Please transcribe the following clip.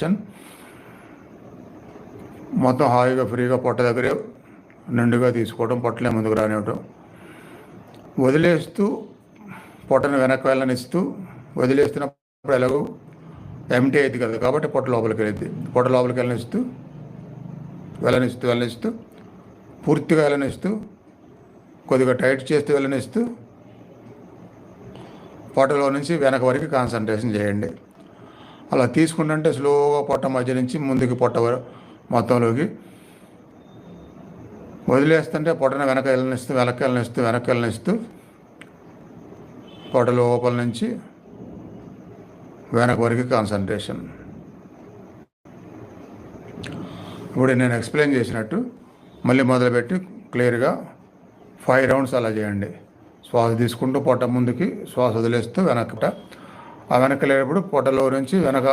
Section మొత్తం హాయిగా ఫ్రీగా పొట్ట దగ్గరే నిండుగా తీసుకోవడం పొట్టలే ముందుకు రానివ్వటం. వదిలేస్తూ పొట్టను వెనక్కి వెళ్ళనిస్తూ వదిలేస్తున్నప్పుడు ఎలాగో ఎంటీ అయింది కదా కాబట్టి పొట్ట లోపలికి వెళ్ళింది పొట్ట లోపలికి వెళ్ళనిస్తూ వెళ్ళనిస్తూ వెళ్ళనిస్తూ పూర్తిగా వెళ్ళనిస్తూ కొద్దిగా టైట్ చేస్తూ వెళ్ళనిస్తూ పొట్టలో నుంచి వెనక వరకు కాన్సన్ట్రేషన్ చేయండి. అలా తీసుకుంటుంటే స్లోగా పొట్ట మధ్య నుంచి ముందుకి పొట్ట మొత్తంలోకి వదిలేస్తుంటే పొట్టను వెనక వెళ్ళనిస్తూ వెనక్కి వెళ్ళనిస్తూ వెనక్కి వెళ్ళనిస్తూ పొట్ట లోపల నుంచి వెనక వరకు కాన్సన్ట్రేషన్ ఇప్పుడు నేను ఎక్స్ప్లెయిన్ చేసినట్టు మళ్ళీ మొదలుపెట్టి క్లియర్గా ఫైవ్ రౌండ్స్ అలా చేయండి. శ్వాస తీసుకుంటూ పొట్ట ముందుకి శ్వాస వదిలేస్తూ వెనకట ఆ వెనక లేనప్పుడు పొట్టలో నుంచి వెనక